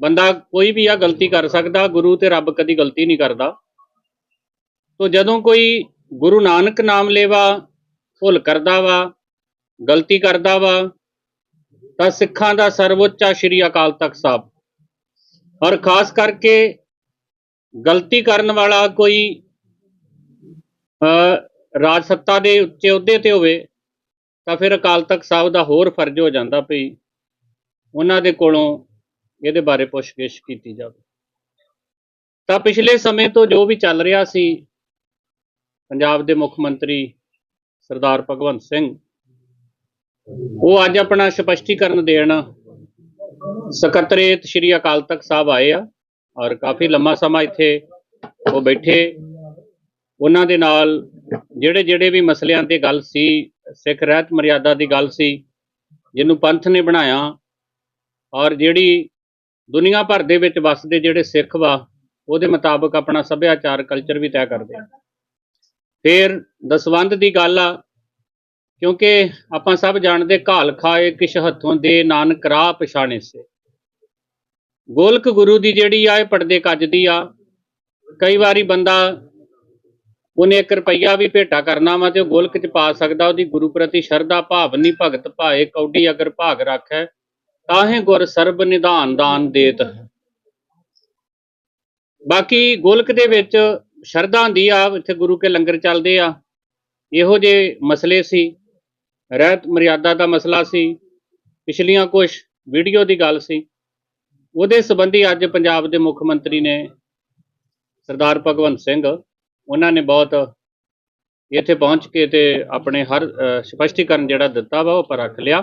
ਬੰਦਾ ਕੋਈ ਵੀ ਆ ਗਲਤੀ ਕਰ ਸਕਦਾ, ਗੁਰੂ ਤੇ ਰੱਬ ਕਦੀ ਗਲਤੀ ਨਹੀਂ ਕਰਦਾ। ਤੋ ਜਦੋਂ ਕੋਈ ਗੁਰੂ ਨਾਨਕ ਨਾਮ ਲੇਵਾ, ਭੁੱਲ ਕਰਦਾ ਵਾ, ਗਲਤੀ ਕਰਦਾ ਵਾ, ਤਾਂ ਸਿੱਖਾਂ ਦਾ ਸਰਵਉੱਚਾ ਸ਼੍ਰੀ ਅਕਾਲ ਤਖਤ ਸਾਹਿਬ। ਔਰ ਖਾਸ ਕਰਕੇ ਗਲਤੀ ਕਰਨ ਵਾਲਾ ਕੋਈ, ਅ, ਰਾਜ ਸੱਤਾ ਦੇ ਉੱਚੇ ਅਹੁਦੇ ਤੇ ਹੋਵੇ, ਤਾਂ ਫਿਰ ਅਕਾਲ ਤਖਤ ਸਾਹਿਬ ਦਾ ਹੋਰ ਫਰਜ਼ ਹੋ ਜਾਂਦਾ ਵੀ ਉਹਨਾਂ ਦੇ ਕੋਲੋਂ ਇਹਦੇ ਬਾਰੇ ਪੁੱਛਗਿੱਛ ਕੀਤੀ ਜਾਵੇ। ਤਾਂ ਪਿਛਲੇ ਸਮੇਂ ਤੋਂ ਜੋ ਵੀ ਚੱਲ ਰਿਹਾ ਸੀ, ਪੰਜਾਬ ਦੇ ਮੁੱਖ ਮੰਤਰੀ ਸਰਦਾਰ ਭਗਵੰਤ ਸਿੰਘ, ਉਹ ਅੱਜ ਆਪਣਾ ਸਪਸ਼ਟੀਕਰਨ ਦੇਣ ਸਕੱਤਰੇਤ ਸ਼੍ਰੀ ਅਕਾਲ ਤਖਤ ਸਾਹਿਬ ਆਏ ਆ ਔਰ ਕਾਫੀ ਲੰਮਾ ਸਮਾਂ ਇੱਥੇ ਉਹ ਬੈਠੇ। ਉਹਨਾਂ ਦੇ ਨਾਲ ਜਿਹੜੇ ਜਿਹੜੇ ਵੀ ਮਸਲਿਆਂ ਤੇ ਗੱਲ ਸੀ, ਸਿੱਖ ਰਹਿਤ ਮਰਿਆਦਾ ਦੀ ਗੱਲ ਸੀ, ਜਿਹਨੂੰ ਪੰਥ ਨੇ ਬਣਾਇਆ ਔਰ ਜਿਹੜੀ ਦੁਨੀਆ ਭਰ ਦੇ ਵਿੱਚ ਵੱਸਦੇ ਜਿਹੜੇ ਸਿੱਖ ਵਾ, ਉਹਦੇ ਮੁਤਾਬਕ ਆਪਣਾ ਸੱਭਿਆਚਾਰ ਕਲਚਰ ਵੀ ਤੈਅ ਕਰਦੇ ਆ। ਫਿਰ ਦਸਵੰਧ ਦੀ ਗੱਲ ਆ, ਕਿਉਂਕਿ ਆਪਾਂ ਸਭ ਜਾਣਦੇ ਘਾਲ ਖਾਏ ਕਿਛ ਹੱਥੋਂ ਦੇ, ਨਾਨਕ ਰਾਹ ਪਛਾਣੇ ਸੇ। ਗੋਲਕ ਗੁਰੂ ਦੀ ਜਿਹੜੀ ਆ, ਇਹ ਪਰਦੇ ਕੱਜਦੀ ਆ। ਕਈ ਵਾਰੀ ਬੰਦਾ ਉਹਨੇ 1 ਰੁਪਈਆ ਵੀ ਭੇਟਾ ਕਰਨਾ ਵਾ ਤੇ ਉਹ ਗੋਲਕ ਚ ਪਾ ਸਕਦਾ, ਉਹਦੀ ਗੁਰੂ ਪ੍ਰਤੀ ਸ਼ਰਧਾ ਭਾਵਨੀ ਭਗਤ, ਭਾਏ ਕੌਡੀ ਅਗਰ ਭਾਗ ਰੱਖੈ ਤਾਹੇ ਗੁਰ ਸਰਬ ਨਿਧਾਨ ਦਾਨ ਦੇਤ। ਬਾਕੀ ਗੋਲਕ ਦੇ ਵਿੱਚ ਸ਼ਰਧਾ ਦੀ ਆ, ਇੱਥੇ ਗੁਰੂ ਕੇ ਲੰਗਰ ਚੱਲਦੇ ਆ। ਇਹੋ ਜਿਹੇ ਮਸਲੇ ਸੀ। ਰਹਿਤ ਮਰਿਆਦਾ ਦਾ ਮਸਲਾ ਸੀ। ਪਿਛਲੀਆਂ ਕੁਝ ਵੀਡੀਓ ਦੀ ਗੱਲ ਸੀ। ਉਹਦੇ ਸੰਬੰਧੀ ਅੱਜ ਪੰਜਾਬ ਦੇ ਮੁੱਖ ਮੰਤਰੀ ਨੇ ਸਰਦਾਰ ਭਗਵੰਤ ਸਿੰਘ, ਉਹਨਾਂ ਨੇ ਬਹੁਤ ਇੱਥੇ ਪਹੁੰਚ ਕੇ ਤੇ ਆਪਣੇ ਹਰ ਸਪਸ਼ਟੀਕਰਨ ਜਿਹੜਾ ਦਿੱਤਾ ਵਾ, ਉਹ ਪਰ ਰੱਖ ਲਿਆ।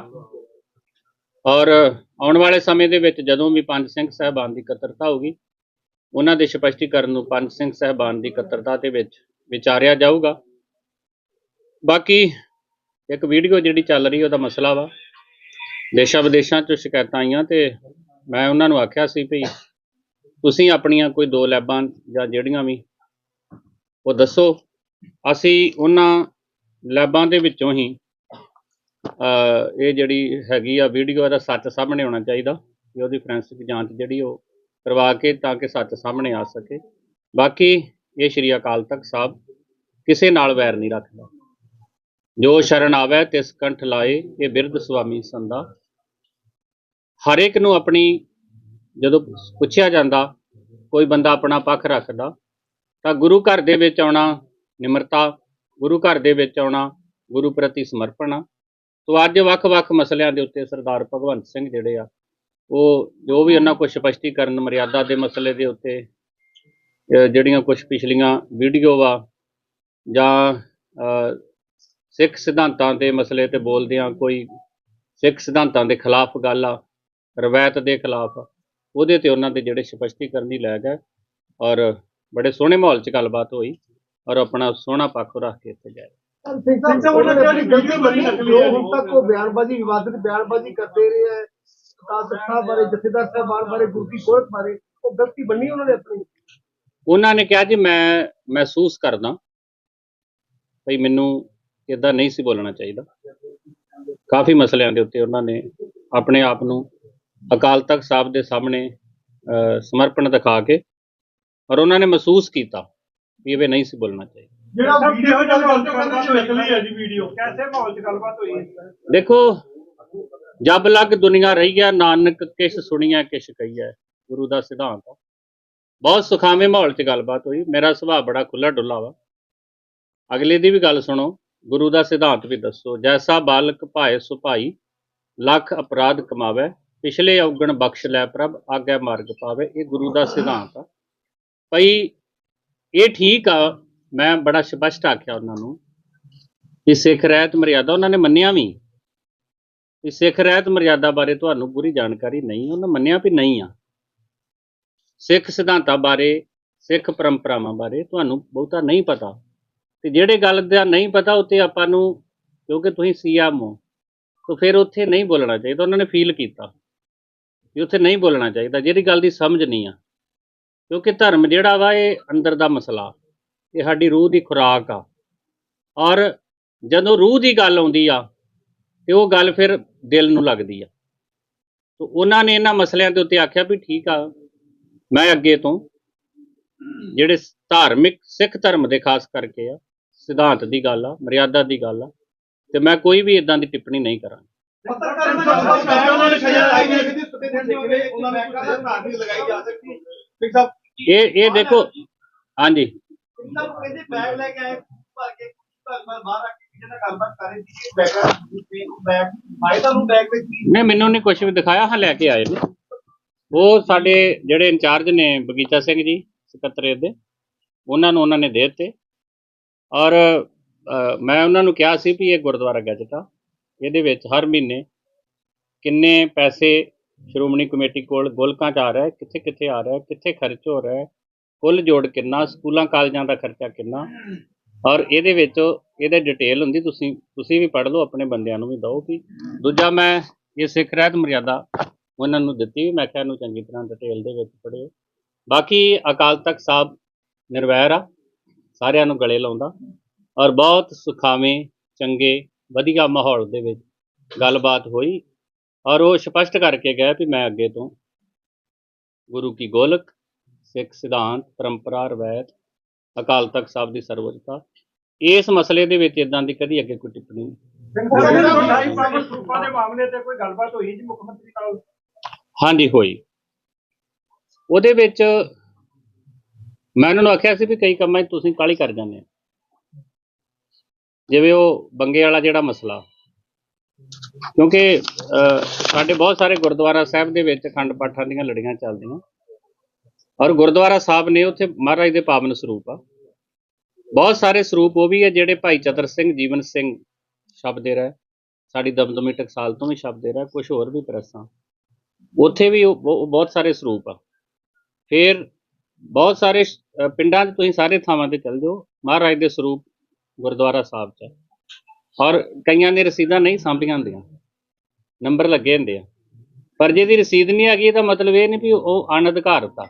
ਔਰ ਆਉਣ ਵਾਲੇ ਸਮੇਂ ਦੇ ਵਿੱਚ ਜਦੋਂ ਵੀ ਪੰਜ ਸਿੰਘ ਸਾਹਿਬਾਨ ਦੀ ਇਕੱਤਰਤਾ ਹੋਊਗੀ, ਉਹਨਾਂ ਦੇ ਸਪਸ਼ਟੀਕਰਨ ਨੂੰ ਪੰਜ ਸਿੰਘ ਸਾਹਿਬਾਨ ਦੀ ਇਕੱਤਰਤਾ ਦੇ ਵਿੱਚ ਵਿਚਾਰਿਆ ਜਾਊਗਾ। ਬਾਕੀ ਇੱਕ ਵੀਡੀਓ ਜਿਹੜੀ ਚੱਲ ਰਹੀ, ਉਹਦਾ ਮਸਲਾ ਵਾ। ਦੇਸ਼ਾਂ ਵਿਦੇਸ਼ਾਂ ਚੋਂ ਸ਼ਿਕਾਇਤਾਂ ਆਈਆਂ ਤੇ ਮੈਂ ਉਹਨਾਂ ਨੂੰ ਆਖਿਆ ਸੀ ਵੀ ਤੁਸੀਂ ਆਪਣੀਆਂ ਕੋਈ ਦੋ ਲੈਬਾਂ ਜਾਂ ਜਿਹੜੀਆਂ ਵੀ, ਉਹ ਦੱਸੋ। ਅਸੀਂ ਉਹਨਾਂ ਲੈਬਾਂ ਦੇ ਵਿੱਚੋਂ ਹੀ ਇਹ ਜਿਹੜੀ ਹੈਗੀ ਆ ਵੀਡੀਓ ਦਾ ਸੱਚ ਸਾਹਮਣੇ ਆਉਣਾ ਚਾਹੀਦਾ ਕਿ ਉਹਦੀ ਫੋਰੈਂਸਿਕ ਜਾਂਚ ਜਿਹੜੀ ਉਹ ਕਰਵਾ ਕੇ ਤਾਂ ਕਿ ਸੱਚ ਸਾਹਮਣੇ ਆ ਸਕੇ। ਬਾਕੀ ਇਹ ਸ਼੍ਰੀ ਅਕਾਲ ਤਖਤ ਸਾਹਿਬ ਕਿਸੇ ਨਾਲ ਵੈਰ ਨਹੀਂ ਰੱਖਦਾ। ਜੋ ਸ਼ਰਨ ਆਵੇ ਤਿਸ ਕੰਠ ਲਾਏ, ਇਹ ਬਿਰਧ ਸੁਆਮੀ ਸੰਦਾ ਹਰ ਇੱਕ ਨੂੰ ਆਪਣੀ ਜਦੋਂ ਪੁੱਛਿਆ ਜਾਂਦਾ, ਕੋਈ ਬੰਦਾ ਆਪਣਾ ਪੱਖ ਰੱਖਦਾ, ਤਾਂ ਗੁਰੂ ਘਰ ਦੇ ਵਿੱਚ ਆਉਣਾ ਨਿਮਰਤਾ, ਗੁਰੂ ਘਰ ਦੇ ਵਿੱਚ ਆਉਣਾ, ਗੁਰੂ ਪ੍ਰਤੀ ਸਮਰਪਣ ਆ। ਸੋ ਅੱਜ ਵੱਖ-ਵੱਖ ਮਸਲਿਆਂ ਦੇ ਉੱਤੇ ਸਰਦਾਰ ਭਗਵੰਤ ਸਿੰਘ ਜਿਹੜੇ ਆ, ਉਹ ਜੋ ਵੀ ਉਹਨਾਂ ਕੋਲ ਸਪਸ਼ਟੀਕਰਨ ਮਰਿਆਦਾ ਦੇ ਮਸਲੇ ਦੇ ਉੱਤੇ ਜਿਹੜੀਆਂ ਕੁਝ ਪਿਛਲੀਆਂ ਵੀਡੀਓ ਵਾ ਜਾਂ ਸਿੱਖ ਸਿਧਾਂਤਾਂ ਦੇ ਮਸਲੇ ਤੇ ਬੋਲਦਿਆਂ ਕੋਈ ਸਿੱਖ ਸਿਧਾਂਤਾਂ ਦੇ ਖਿਲਾਫ ਗੱਲ ਆ, ਰਵਾਇਤ ਦੇ ਖਿਲਾਫ, ਉਹਦੇ ਤੇ ਉਹਨਾਂ ਦੇ ਜਿਹੜੇ ਸਪਸ਼ਟੀਕਰਨ ਹੀ ਲੈ ਗਏ ਔਰ ਬੜੇ ਸੋਹਣੇ ਮਾਹੌਲ 'ਚ ਗੱਲਬਾਤ ਹੋਈ, ਔਰ ਆਪਣਾ ਸੋਹਣਾ ਪੱਖ ਰੱਖ ਕੇ ਇੱਥੇ ਜਾਏ ਸਿੰਘ ਸਾਹਿਬ ਉਹਨਾਂ ਨੇ ਆਪਣੀ ਗਲਤੀ ਮੰਨੀ ਜੋ। ਹੁਣ ਤੱਕ ਉਹ ਬਿਆਨਬਾਜ਼ੀ ਵਿਵਾਦਿਤ ਬਿਆਨਬਾਜ਼ੀ ਕਰਦੇ ਰਹੇ ਹੈ। ਸਤਾਰ ਸਾਹਿਬ ਬਾਰੇ ਜਥੇਦਾਰ ਸਾਹਿਬਾਨ ਬਾਰੇ ਗੁਰੂ ਕੀ ਕੋਰਟ ਬਾਰੇ ਉਹ ਗਲਤੀ ਮੰਨੀ ਉਹਨਾਂ ਨੇ ਆਪਣੀ? ਉਹਨਾਂ ਨੇ ਕਿਹਾ ਜੀ ਮੈਂ ਮਹਿਸੂਸ ਕਰਦਾ ਭਈ ਮੈਨੂੰ ਇਦਾਂ ਨਹੀਂ ਸੀ ਬੋਲਣਾ ਚਾਹੀਦਾ। ਕਾਫੀ ਮਸਲਿਆਂ ਦੇ ਉੱਤੇ ਉਹਨਾਂ ਨੇ ਆਪਣੇ ਆਪ ਨੂੰ ਅਕਾਲ ਤਖਤ ਸਾਹਿਬ ਦੇ ਸਾਹਮਣੇ ਅਹ, ਸਮਰਪਣ ਦਿਖਾ ਕੇ ਔਰ ਉਹਨਾਂ ਨੇ ਮਹਿਸੂਸ ਕੀਤਾ ਵੀ ਇਹ ਨਹੀਂ ਸੀ ਬੋਲਣਾ ਚਾਹੀਦਾ। ਜਿਹੜਾ ਵੀਡੀਓ ਨਾਲ ਗੱਲਬਾਤ ਨਕਲੀ ਹੈ ਜੀ ਵੀਡੀਓ। ਕੈਸੇ ਮਾਹੌਲ 'ਚ ਗੱਲਬਾਤ ਹੋਈ? ਹੈ ਦੇਖੋ ਜਬ ਲਗ ਦੁਨੀਆ ਰਹੀ ਹੈ ਨਾਨਕ ਕਿਛ ਸੁਣੀਐ ਕਿਛ ਕਹੀਐ ਗੁਰੂ ਦਾ ਸਿਧਾਂਤ ਆ। ਬਹੁਤ ਸੁਖਾਵੇਂ ਮਾਹੌਲ 'ਚ ਗੱਲਬਾਤ ਹੋਈ। ਮੇਰਾ ਸੁਭਾਅ ਬੜਾ ਖੁੱਲਾ ਡੁੱਲਾ ਵਾ। ਅਗਲੇ ਦੀ ਵੀ ਗੱਲ ਸੁਣੋ ਗੁਰੂ ਦਾ ਸਿਧਾਂਤ ਵੀ ਦੱਸੋ ਜੈਸਾ ਬਾਲਕ ਭਾਏ ਸੁਭਾਈ ਲੱਖ ਅਪਰਾਧ ਕਮਾਵੇ ਪਿਛਲੇ ਔਗਣ ਬਖਸ਼ ਲੈ ਪ੍ਰਭ ਆਗੇ ਮਾਰਗ ਪਾਵੇ ਇਹ ਗੁਰੂ ਦਾ ਸਿਧਾਂਤ ਆ। ਭਈ ਇਹ ਠੀਕ ਆ ਮੈਂ ਬੜਾ ਸਪਸ਼ਟ ਆਖਿਆ ਉਹਨਾਂ ਨੂੰ ਕਿ ਸਿੱਖ ਰਹਿਤ ਮਰਿਆਦਾ ਉਹਨਾਂ ਨੇ ਮੰਨਿਆ ਵੀ। ਕਿ ਸਿੱਖ ਰਹਿਤ ਮਰਿਆਦਾ ਬਾਰੇ ਤੁਹਾਨੂੰ ਪੂਰੀ ਜਾਣਕਾਰੀ ਨਹੀਂ, ਉਹਨਾਂ ਮੰਨਿਆ ਵੀ ਨਹੀਂ ਆ। ਸਿੱਖ ਸਿਧਾਂਤਾਂ ਬਾਰੇ, ਸਿੱਖ ਪਰੰਪਰਾਵਾਂ ਬਾਰੇ ਤੁਹਾਨੂੰ ਬਹੁਤਾ ਨਹੀਂ ਪਤਾ। ਤੇ ਜਿਹੜੇ ਗੱਲ ਦਾ ਨਹੀਂ ਪਤਾ ਉੱਤੇ ਆਪਾਂ ਨੂੰ ਕਿਉਂਕਿ ਤੁਸੀਂ ਸੀਐਮ ਹੋ, ਤਾਂ ਫਿਰ ਉੱਥੇ ਨਹੀਂ ਬੋਲਣਾ ਚਾਹੀਦਾ, ਉਹਨਾਂ ਨੇ ਫੀਲ ਕੀਤਾ। ਵੀ ਉੱਥੇ ਨਹੀਂ ਬੋਲਣਾ ਚਾਹੀਦਾ, ਜਿਹੜੀ ਗੱਲ ਦੀ ਸਮਝ ਨਹੀਂ ਆ। ਕਿਉਂਕਿ ਧਰਮ ਜਿਹੜਾ ਵਾ, ਇਹ ਅੰਦਰ ਦਾ ਮਸਲਾ। ਇਹ ਸਾਡੀ ਰੂਹ ਦੀ ਖੁਰਾਕ ਆ। ਔਰ ਜਦੋਂ ਰੂਹ ਦੀ ਗੱਲ ਆਉਂਦੀ ਆ ਤੇ ਉਹ ਗੱਲ ਫਿਰ ਦਿਲ ਨੂੰ ਲੱਗਦੀ ਆ। ਤੇ ਉਹਨਾਂ ਨੇ ਇਹਨਾਂ ਮਸਲਿਆਂ ਦੇ ਉੱਤੇ ਆਖਿਆ ਵੀ ਠੀਕ ਆ ਮੈਂ ਅੱਗੇ ਤੋਂ ਜਿਹੜੇ ਧਾਰਮਿਕ ਸਿੱਖ ਧਰਮ ਦੇ ਖਾਸ ਕਰਕੇ ਆ ਸਿਧਾਂਤ ਦੀ ਗੱਲ ਆ ਮਰਿਆਦਾ ਦੀ ਗੱਲ ਆ ਤੇ ਮੈਂ ਕੋਈ ਵੀ ਇਦਾਂ ਦੀ ਟਿੱਪਣੀ ਨਹੀਂ ਕਰਾਂਗਾ। ਪੱਤਰਕਾਰ ਨੂੰ ਸਾਹਿਬ ਉਹਨਾਂ ਨੇ ਸਜ਼ਾ ਲਾਈ ਹੈ ਕਿ ਸੁਤੇ ਦੇ ਉਹਨਾਂ ਨੇ ਕਹਾ ਧਾਰ ਨਹੀਂ ਲਗਾਈ ਜਾ ਸਕਦੀ ਸਿੰਘ ਸਾਹਿਬ ਇਹ ਇਹ ਦੇਖੋ ਹਾਂਜੀ। ਸਿੰਘ ਕਹਿੰਦੇ ਬੈਗ ਲੈ ਕੇ ਆਏ ਭਰ ਕੇ ਭਰ ਬਾਹਰ ਆ ਕੇ ਕਿਸੇ ਨਾਲ ਗੱਲਬਾਤ ਕਰ ਰਹੇ ਸੀ ਬੈਗ ਬੈਗ ਆਏ ਤੁਹਾਨੂੰ ਬੈਗ ਵਿੱਚ ਕੀ ਨਹੀਂ, ਮੈਨੂੰ ਨਹੀਂ ਕੁਝ ਵੀ ਦਿਖਾਇਆ, ਹਾਂ ਲੈ ਕੇ ਆਏ ਨੇ। ਉਹ ਸਾਡੇ ਜਿਹੜੇ ਇੰਚਾਰਜ ਨੇ ਬਗੀਚਾ ਸਿੰਘ ਜੀ, ਸਕੱਤਰੇਤ ਦੇ, ਉਹਨਾਂ ਨੂੰ ਉਹਨਾਂ ਨੇ ਦੇ ਦਿੱਤੇ। ਔਰ ਮੈਂ ਉਹਨਾਂ ਨੂੰ ਕਿਹਾ ਸੀ ਵੀ ਇਹ ਗੁਰਦੁਆਰਾ ਗਜਟ ਆ। ਇਹਦੇ ਵਿੱਚ ਹਰ ਮਹੀਨੇ ਕਿੰਨੇ ਪੈਸੇ ਸ਼੍ਰੋਮਣੀ ਕਮੇਟੀ ਕੋਲ ਗੋਲਕਾਂ 'ਚ ਆ ਰਿਹਾ ਹੈ ਕਿੱਥੇ ਕਿੱਥੇ ਆ ਰਿਹਾ ਹੈ, ਕਿੱਥੇ ਖਰਚ ਹੋ ਰਿਹਾ ਹੈ ਕੁੱਲ ਜੋੜ ਕਿੰਨਾ, ਸਕੂਲਾਂ, ਕਾਲਜਾਂ ਦਾ ਖਰਚਾ ਕਿੰਨਾ? ਔਰ ਇਹਦੇ ਵਿੱਚ ਇਹਦੇ ਡਿਟੇਲ ਹੁੰਦੀ, ਤੁਸੀਂ ਤੁਸੀਂ ਵੀ ਪੜ੍ਹ ਲਓ, ਆਪਣੇ ਬੰਦਿਆਂ ਨੂੰ ਵੀ ਦਿਓ ਕਿ ਦੂਜਾ ਮੈਂ ਇਹ ਸਿੱਖ ਰਹਿਤ ਮਰਿਆਦਾ ਉਹਨਾਂ ਨੂੰ ਦਿੱਤੀ ਮੈਂ ਕਿਹਾ ਇਹਨੂੰ ਚੰਗੀ ਤਰ੍ਹਾਂ ਡਿਟੇਲ ਦੇ ਵਿੱਚ ਪੜ੍ਹਿਓ। ਬਾਕੀ ਅਕਾਲ ਤਖਤ ਸਾਹਿਬ ਨਿਰਵੈਰ ਆ, ਸਾਰਿਆਂ ਨੂੰ ਗਲੇ ਲਾਉਂਦਾ। ਔਰ ਬਹੁਤ ਸੁਖਾਵੇਂ, ਚੰਗੇ, ਵਧੀਆ ਮਾਹੌਲ ਦੇ ਵਿੱਚ ਗੱਲਬਾਤ ਹੋਈ। ਔਰ ਉਹ ਸਪਸ਼ਟ ਕਰਕੇ ਗਿਆ ਵੀ ਮੈਂ ਅੱਗੇ ਤੋਂ ਗੁਰੂ ਕੀ ਗੋਲਕ ਸਿੱਖ ਸਿਧਾਂਤ ਪਰੰਪਰਾ ਰਵਾਇਤ ਅਕਾਲ ਤਖਤ ਸਾਹਿਬ ਦੀ ਸਰਵਉੱਚਤਾ ਇਸ ਮਸਲੇ ਦੇ ਵਿੱਚ ਇਦਾਂ ਦੀ ਕਦੀ ਅੱਗੇ ਕੋਈ ਟਿੱਪਣੀ ਨਹੀਂ। ਹਾਂਜੀ ਹੋਈ। ਉਹਦੇ ਵਿੱਚ ਮੈਂ ਉਹਨਾਂ ਨੂੰ ਆਖਿਆ ਸੀ ਵੀ ਕਈ ਕੰਮਾਂ 'ਚ ਤੁਸੀਂ ਕਾਹਲੀ ਕਰ ਜਾਂਦੇ ਹੋ। ਜਿਵੇਂ ਉਹ ਬੰਗੇ ਵਾਲਾ ਜਿਹੜਾ ਮਸਲਾ ਕਿਉਂਕਿ ਅਹ, ਸਾਡੇ ਬਹੁਤ ਸਾਰੇ ਗੁਰਦੁਆਰਾ ਸਾਹਿਬ ਦੇ ਵਿੱਚ ਅਖੰਡ ਪਾਠਾਂ ਦੀਆਂ ਲੜੀਆਂ ਚੱਲਦੀਆਂ। ਔਰ ਗੁਰਦੁਆਰਾ ਸਾਹਿਬ ਨੇ ਉੱਥੇ ਮਹਾਰਾਜ ਦੇ ਪਾਵਨ ਸਰੂਪ ਆ। ਬਹੁਤ ਸਾਰੇ ਸਰੂਪ ਉਹ ਵੀ ਹੈ ਜਿਹੜੇ ਭਾਈ ਚਤਰ ਸਿੰਘ, ਜੀਵਨ ਸਿੰਘ ਸ਼ਬਦੇ ਰਹਿ। ਸਾਡੀ ਦਮਦਮੀ ਟਕਸਾਲ ਤੋਂ ਵੀ ਸ਼ਬਦੇ ਰਿਹਾ ਕੁਝ ਹੋਰ ਵੀ ਪ੍ਰੈਸਾਂ ਉੱਥੇ ਵੀ ਉਹ ਬਹੁ- ਬਹੁਤ ਸਾਰੇ ਸਰੂਪ ਆ। ਫਿਰ ਬਹੁਤ ਸਾਰੇ ਪਿੰਡਾਂ 'ਚ ਤੁਸੀਂ ਸਾਰੇ ਥਾਵਾਂ ਤੇ ਚੱਲ ਜਾਓ, ਮਹਾਰਾਜ ਦੇ ਸਰੂਪ ਗੁਰਦੁਆਰਾ ਸਾਹਿਬ 'ਚ ਔਰ ਕਈਆਂ ਨੇ ਰਸੀਦਾਂ ਨਹੀਂ ਸਾਂਭੀਆਂ ਹੁੰਦੀਆਂ। ਨੰਬਰ ਲੱਗੇ ਹੁੰਦੇ ਆ। ਪਰ ਜਿਹਦੀ ਰਸੀਦ ਨਹੀਂ ਆ ਗਈ ਇਹਦਾ ਮਤਲਬ ਇਹ ਨਹੀਂ ਵੀ ਉਹ ਅਣਅਧਿਕਾਰਤ ਆ।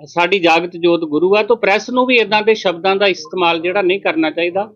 ਸਾਡੀ ਜਾਗਤ ਜੋਤ ਗੁਰੂ ਆ, ਤਾਂ ਪ੍ਰੈਸ ਨੂੰ ਵੀ ਇਦਾਂ ਦੇ ਸ਼ਬਦਾਂ ਦਾ ਇਸਤੇਮਾਲ ਜਿਹੜਾ ਨਹੀਂ ਕਰਨਾ ਚਾਹੀਦਾ।